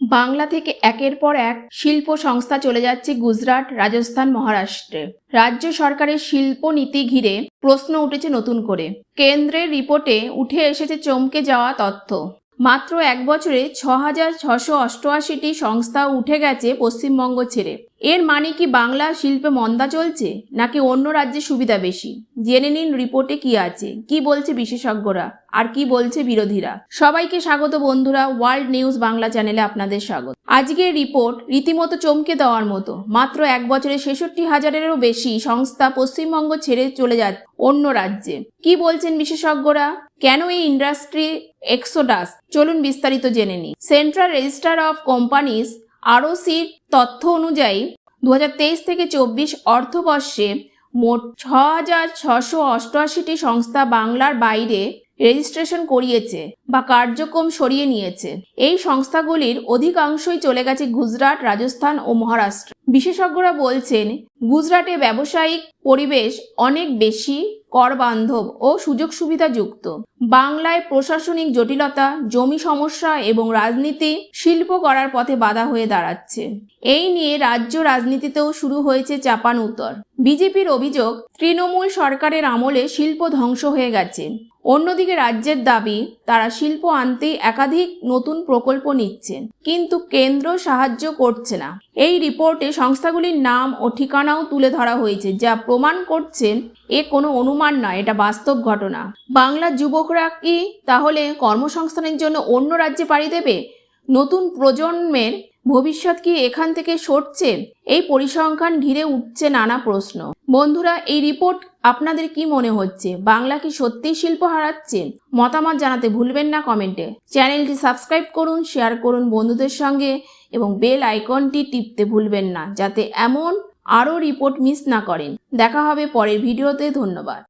বাংলা থেকে একের পর এক শিল্প সংস্থা চলে যাচ্ছে গুজরাট, রাজস্থান, মহারাষ্ট্রে। রাজ্য সরকারের শিল্প নীতি ঘিরে প্রশ্ন উঠেছে নতুন করে। কেন্দ্রের রিপোর্টে উঠে এসেছে চমকে যাওয়া তথ্য। মাত্র এক বছরে ছ হাজার ছশো অষ্টআশিটি সংস্থা উঠে গেছে পশ্চিমবঙ্গ ছেড়ে। এর মানে কি বাংলা শিল্পে মন্দা চলছে, নাকি অন্য রাজ্যে সুবিধা বেশি? জেনে নিন রিপোর্টে কি আছে। কি বলছে বিশেষজ্ঞরা? আর কি বলছে বিরোধীরা? সবাইকে স্বাগত বন্ধুরা, ওয়ার্ল্ড নিউজ বাংলা চ্যানেলে আপনাদের স্বাগত। আজকের রিপোর্ট রীতিমতো চমকে দেওয়ার মতো। মাত্র এক বছরে ছেষট্টি হাজারেরও বেশি সংস্থা পশ্চিমবঙ্গ ছেড়ে চলে যাচ্ছে অন্য রাজ্যে। কি বলছেন বিশেষজ্ঞরা? কেন এই ইন্ডাস্ট্রি এক্সোডাস? চলুন বিস্তারিত জেনে নিই। সেন্ট্রাল রেজিস্টার অফ কোম্পানিজ আরওসির তথ্য অনুযায়ী দু হাজার তেইশ থেকে চব্বিশ অর্থবর্ষে মোট ছ হাজার ছশো অষ্টআশিটি সংস্থা বাংলার বাইরে রেজিস্ট্রেশন করিয়েছে বা কার্যক্রম সরিয়ে নিয়েছে। এই সংস্থাগুলির অধিকাংশই চলে গেছে গুজরাট, রাজস্থান ও মহারাষ্ট্র। বিশেষজ্ঞরা বলছেন, গুজরাটে ব্যবসায়িক পরিবেশ অনেক বেশি কর বান্ধব ও সুযোগ সুবিধাযুক্ত বাংলায় প্রশাসনিক জটিলতা, জমি সমস্যা এবং রাজনীতি শিল্প করার পথে বাধা হয়ে দাঁড়াচ্ছে। এই নিয়ে রাজ্য রাজনীতিতেও শুরু হয়েছে চাপান উত্তর। বিজেপির অভিযোগ, তৃণমূল সরকারের আমলে শিল্প ধ্বংস হয়ে গেছে। অন্যদিকে রাজ্যের দাবি, তারা শিল্প আনতে একাধিক নতুন প্রকল্প নিচ্ছেন কিন্তু কেন্দ্র সাহায্য করছে না। এই রিপোর্টে সংস্থাগুলির নাম ও ঠিকানাও তুলে ধরা হয়েছে, যা প্রমাণ করছে এ কোনো অনুমান নয়, এটা বাস্তব ঘটনা। বাংলার যুবকরা কি তাহলে কর্মসংস্থানের জন্য অন্য রাজ্যে পাড়ি দেবে? নতুন প্রজন্মের ভবিষ্যৎ কি এখান থেকে সরছে? এই পরিসংখ্যান ঘিরে উঠছে নানা প্রশ্ন। বন্ধুরা, এই রিপোর্ট আপনাদের কি মনে হচ্ছে? বাংলা কি সত্যিই শিল্প হারাচ্ছে? মতামত জানাতে ভুলবেন না কমেন্টে। চ্যানেলটি সাবস্ক্রাইব করুন, শেয়ার করুন বন্ধুদের সঙ্গে। এবং বেল আইকনটি টিপতে ভুলবেন না, যাতে এমন আরও রিপোর্ট মিস না করেন। দেখা হবে পরের ভিডিওতে, ধন্যবাদ।